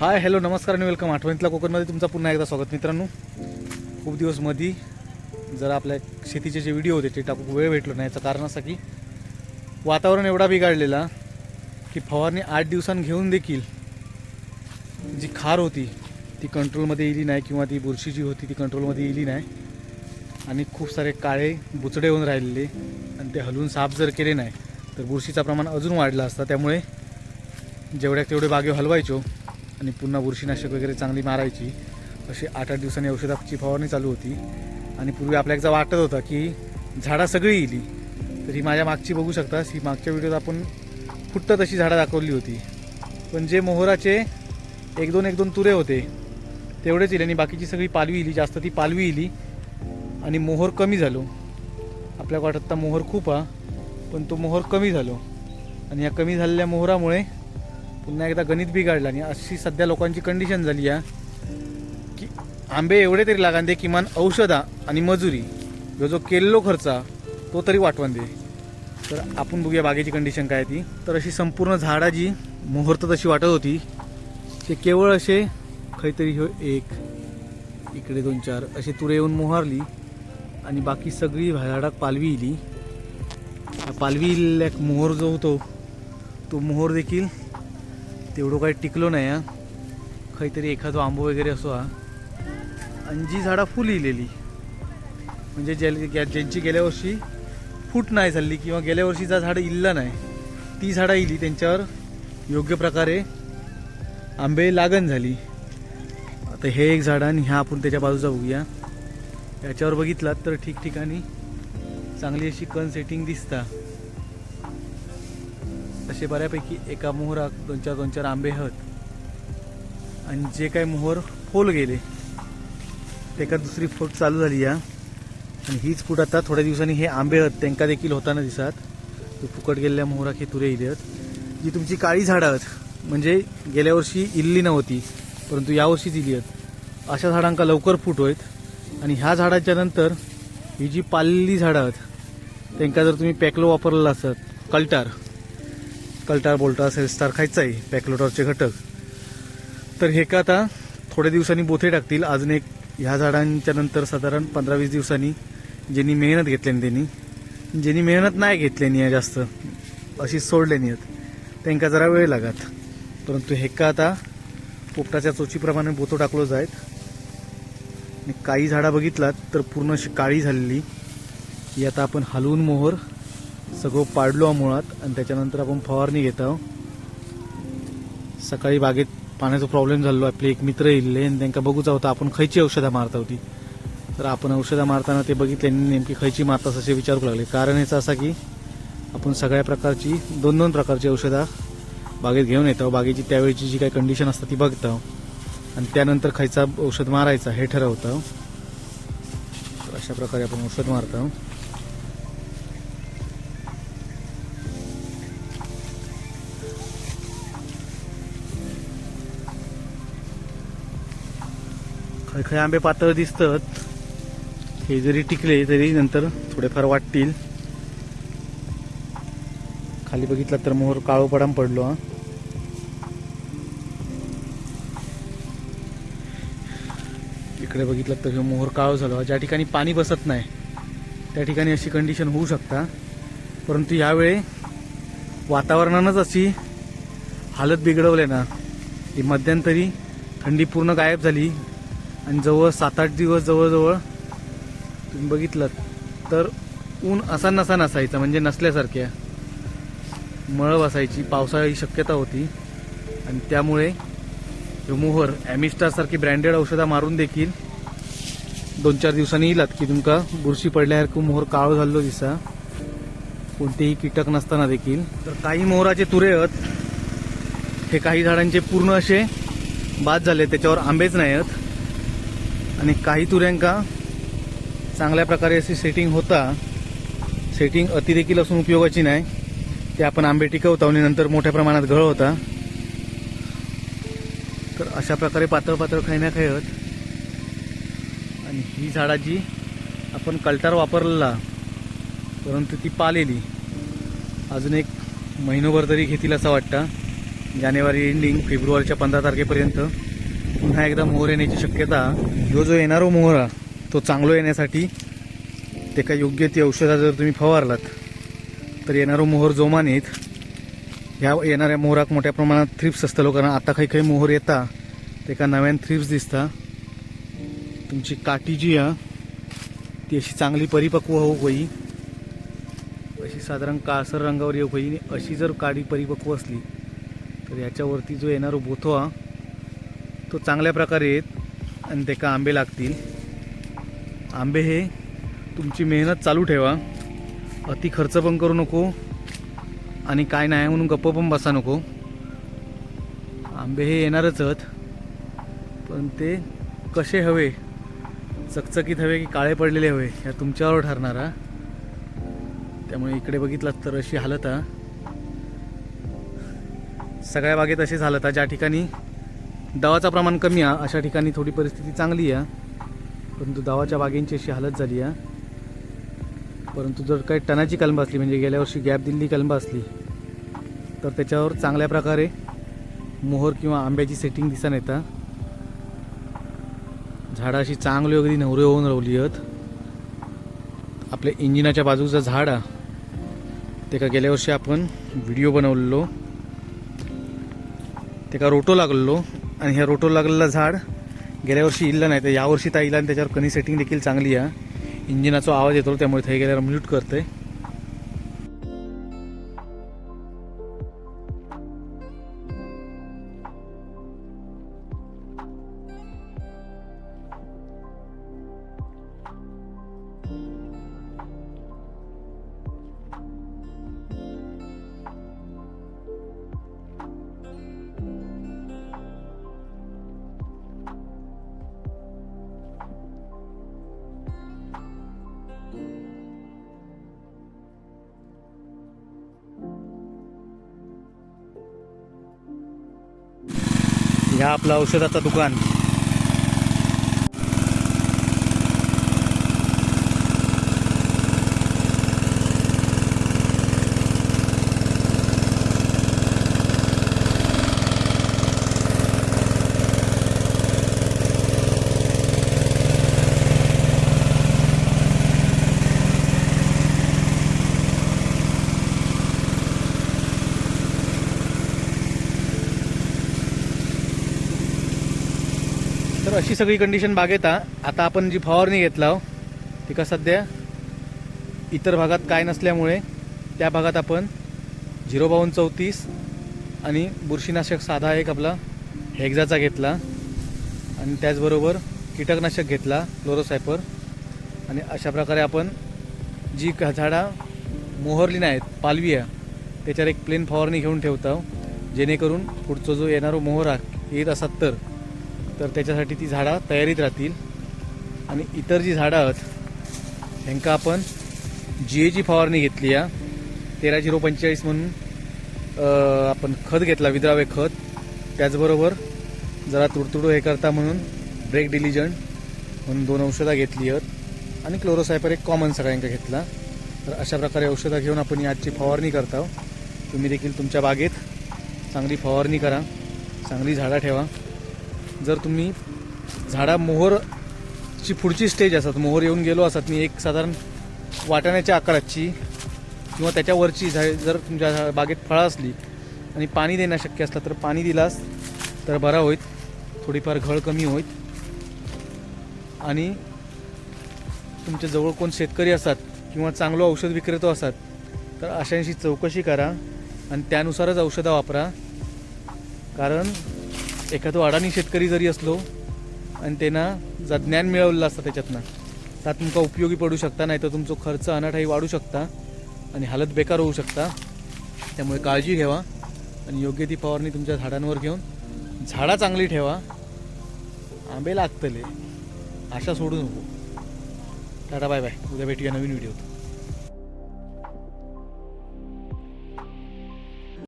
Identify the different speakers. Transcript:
Speaker 1: Hi hello नमस्कार आणि welcome आठवणीतला कोकणमध्ये तुमचं पुन्हा एकदा स्वागत. मित्रांनो खूप दिवस मधी जरा आपल्या शेतीचे जे व्हिडिओ होते ते टाकू वेळ भेटलो नाही. याचं कारण असं की वातावरण एवढा बिघडलेला की फवारणी आठ दिवसांनी घेऊन देखील जी खार होती ती कंट्रोलमध्ये येली नाही किंवा ती बुरशी जी होती ती कंट्रोलमध्ये येली नाही. आणि खूप सारे काळे बुचडे होऊन राहिलेले आणि ते हलवून साफ जर केले नाही तर बुरशीचं प्रमाण अजून वाढलं असतं. त्यामुळे जेवढ्या तेवढे बागे हलवायचो आणि पुन्हा बुरशीनाशक वगैरे चांगली मारायची. अशी आठ आठ दिवसांनी औषधाची फवारणी चालू होती. आणि पूर्वी आपल्या एकदा वाटत होता की झाडा सगळी येली तर ही माझ्या मागची बघू शकता ही मागच्या व्हिडिओत आपण फुट्ट तशी झाडं दाखवली होती. पण जे मोहराचे एक दोन एक दोन तुरे होते तेवढेच येईल आणि बाकीची सगळी पालवी इली. जास्त ती पालवी इली. आणि मोहर कमी झालो. आपल्या वाटत मोहर खूप हा. पण तो मोहर कमी झालो. आणि या कमी झालेल्या मोहरामुळे पुन्हा एकदा गणित बिघडलं आणि अशी सध्या लोकांची कंडिशन झाली आहे की आंबे एवढे तरी लागान दे किमान औषधा आणि मजुरी. जो जो केल्लो खर्चा तो तरी वाटवून दे. तर आपण बघूया बागेची कंडिशन काय ती. तर अशी संपूर्ण झाडाची मुहूर्त तशी वाटत होती ते केवळ असे खैतरी हो एक इकडे दोन चार असे तुरे येऊन मोहरली आणि बाकी सगळी झाडाक पालवी इली. पालवी इल्ल्या मोहर जो होतो तो मोहर देखील तेवढं काही टिकलो नाही हा. काहीतरी एखादं आंबो वगैरे असो हा. आणि जी झाडं फुल इलेली. म्हणजे ज्या ज्या- ज्यांची गेल्या वर्षी फूट नाही झाली किंवा गेल्या वर्षीचा झाड इल्ला नाही ती झाडं इली त्यांच्यावर योग्य प्रकारे आंबे लागण झाली. आता हे एक झाड आणि ह्या आपण त्याच्या बाजूचा बघूया. याच्यावर बघितलात तर ठिकठिकाणी चांगली अशी कन सेटिंग दिसता. असे बऱ्यापैकी एका मोहराक दोन चार दोन चार आंबे हत. आणि जे काही मोहर फोल गेले तेका दुसरी फूट चालू झाली या. आणि हीच फूट आता थोड्या दिवसांनी हे आंबे हत. त्यांका देखील होताना दिसत. फुकट गेलेल्या मोहराक हे तुरे इले आहेत जी तुमची काळी झाडं आहेत म्हणजे गेल्या वर्षी इल्ली नव्हती परंतु यावर्षीच इली आहेत अशा झाडांका लवकर फूट होत आणि ह्या झाडाच्या नंतर ही जी पाललेली झाडं आहेत त्यांका जर तुम्ही पॅकलो वापरलेला असत कल्टार कल्टार बोल्टा असेल स्टार खायचाही पॅकलोटरचे घटक. तर हे का आता थोड्या दिवसांनी बोथे टाकतील. अजून एक ह्या झाडांच्या नंतर साधारण पंधरा वीस दिवसांनी ज्यांनी मेहनत घेतल्याने त्यांनी ज्यांनी मेहनत नाही घेतल्यानी आहे जास्त अशी सोडल्यानी आहेत. त्यांका जरा वेळ लागत. परंतु हे का आता पोपटाच्या चोचीप्रमाणे बोतो टाकलो जायत. आणि काही झाडं बघितलात तर पूर्ण अशी काळी झालेली. ही आता आपण हलवून मोहर सगळं पाडलो मुळात आणि त्याच्यानंतर आपण फवारणी घेत आहोत. सकाळी बागेत पाण्याचा प्रॉब्लेम झालो आपले एक मित्र येईल आणि त्यांना बघूचा होता आपण खयची औषधं मारता होती तर आपण औषधं मारताना ते बघितले नेमकी खयची मारतास असे विचारू लागले. कारण याचं असं की आपण सगळ्या प्रकारची दोन दोन प्रकारची औषधं बागेत घेऊन येतो बागेची त्यावेळची जी काही कंडिशन असतं ती बघतो आणि त्यानंतर खायचा औषध मारायचा हे ठरवतं अशा प्रकारे आपण औषध मारतो हे आंबे पातळ दिसतात. हे जरी टिकले तरी नंतर थोडेफार वाटतील. खाली बघितलं तर मोहर काळो पडाम पडलो हा. इकडे बघितलं तर हे मोहर काळो झालो. ज्या ठिकाणी पाणी बसत नाही त्या ठिकाणी अशी कंडिशन होऊ शकता. परंतु यावेळी वातावरणानंच अशी हालत बिघडवली ना ती मध्यंतरी थंडी पूर्ण गायब झाली आणि जवळ सात आठ दिवस जवळजवळ तुम्ही बघितलं तर ऊन असा नसा नसायचा म्हणजे नसल्यासारख्या. मळ बसायची पावसाळी शक्यता होती. आणि त्यामुळे हे मोहर ॲमिस्टारसारखी ब्रँडेड औषधं मारून देखील दोन चार दिवसांनी येलात की तुमका बुरशी पडल्यासारखं मोहर काळो झालो दिसा. कोणतेही कीटक नसताना देखील. तर काही मोहराचे तुरे आहेत हे काही झाडांचे पूर्ण असे बाद झाले त्याच्यावर आंबेच नाही आहेत आणि काही तुऱ्यांका चांगल्या प्रकारे अशी सेटिंग होता. सेटिंग अतिदेखील असून उपयोगाची नाही. ते आपण आंबे टिकवतो आणि नंतर मोठ्या प्रमाणात गळ होता. तर अशा प्रकारे पातळ पातळ खायना खायत. आणि ही झाडाची आपण कल्टार वापरलेला परंतु ती पालेली. अजून एक महिनोभर तरी घेतील असं वाटतं. जानेवारी एंडिंग फेब्रुवारीच्या पंधरा तारखेपर्यंत. पुन्हा एकदा मोहर येण्याची शक्यता. जो जो येणारो हो मोहरा तो चांगलो येण्यासाठी ते का योग्य ती औषधा जर तुम्ही फवारलात तर येणारो हो मोहर जोमानेत ह्या येणाऱ्या मोहराक मोठ्या प्रमाणात थ्रिप्स असतलो कारण आता काही काही मोहर येता ते का नव्यान थ्रिप्स दिसता. तुमची काठी जी आहे ती अशी चांगली परिपक्व होऊ होई. अशी साधारण काळसर रंगावर येऊ होई. अशी जर काडी परिपक्व असली तर याच्यावरती जो येणारो हो बोथो हा तो चांगल्या प्रकारे येत आणि त्याका आंबे लागतील. आंबे हे तुमची मेहनत चालू ठेवा. अति खर्च पण करू नको आणि काय नाही म्हणून गप्प पण बसा नको. आंबे हे येणारच आहेत. पण ते कसे हवे? चकचकीत हवे की काळे पडलेले हवे? ह्या तुमच्यावर ठरणार त्यामुळे इकडे बघितलात तर अशी हालत हा. सगळ्या बागेत अशीच हालत ज्या ठिकाणी दावाचं प्रमाण कमी आहे. अशा ठिकाणी थोडी परिस्थिती चांगली आहे. परंतु दावाच्या बागेंची अशी हालत झाली आहे. परंतु जर काही टनाची कलम असली म्हणजे गेल्या वर्षी गॅप दिलेली कलम असली तर त्याच्यावर चांगल्या प्रकारे मोहर किंवा आंब्याची सेटिंग दिसून येतं. झाडं अशी चांगली अगदी नवरे होऊन रावली आहेत. आपल्या इंजिनाच्या बाजूचं झाड आहे. ते का गेल्या वर्षी आपण व्हिडिओ बनवलेलो. ते का रोटो लागलेलो. आणि ह्या रोटो लागलेलं झाड गेल्या वर्षी इल्लं नाही तर यावर्षी त्या इला आणि त्याच्यावर कनी सेटिंग देखील चांगली आहे. इंजिनाचा आवाज येतो त्यामुळे ते गेल्यावर म्यूट करते ह्या आपलं औषधाचं दुकान. तर अशी सगळी कंडिशन बागेत. आता आपण जी फवारणी घेतला हो, ती का सध्या इतर भागात काय नसल्यामुळे त्या भागात आपण झिरो बावन्न चौतीस आणि बुरशीनाशक साधा एक आपला हेक्झाचा घेतला आणि त्याचबरोबर कीटकनाशक घेतला क्लोरोसायपर आणि अशा प्रकारे आपण जी क- झाडा मोहरली नाहीत पालवी आहे त्याच्यावर एक प्लेन फवारणी घेऊन ठेवतो हो, जेणेकरून पुढचा जो येणारो मोहरा येत असत तर. तर त्याच्यासाठी ती झाडं तयारीत राहतील. आणि इतर जी झाडं आहेत ह्यांका आपण जी एची फवारणी घेतली या तेरा झिरो पंचेचाळीस म्हणून आपण खत घेतला विद्रावे खत. त्याचबरोबर जरा तुडतुडू हे करता म्हणून ब्रेक डिलिजंट म्हणून दोन औषधं घेतली आहेत. आणि क्लोरोसायपर एक कॉमन सगळ्यांका घेतला. तर अशा प्रकारे औषधं घेऊन आपण आजची फवारणी करता तुम्ही देखील तुमच्या बागेत चांगली फवारणी करा. चांगली झाडं ठेवा. जर तुम्ही झाडा मोहरची पुढची स्टेज असतात मोहर येऊन गेलो असतात मी एक साधारण वाटाण्याच्या आकाराची किंवा त्याच्यावरची झाड जर तुमच्या झा- बागेत फळं असली आणि पाणी देणं शक्य असलं तर पाणी दिलास तर बरा होईत थोडीफार घळ कमी होईत आणि तुमच्या जवळ कोण शेतकरी असतात किंवा चांगलं औषध विक्रेतो असतात तर अशांशी चौकशी करा आणि त्यानुसारच औषधं वापरा. कारण एखादो अडाणी शेतकरी जरी असलो आणि त्यांना जर ज्ञान मिळवलेलं असतं त्याच्यातनं तर तुमका उपयोगी पडू शकता नाही तर तुमचा खर्च अनाठाई वाढू शकता आणि हालत बेकार होऊ शकता. त्यामुळे काळजी घ्यावा आणि योग्य ती फवारणी तुमच्या झाडांवर घेऊन झाडा चांगली ठेवा. आंबे लागतले आशा सोडू नको. Tata bye bye. उद्या भेटूया नवीन व्हिडिओ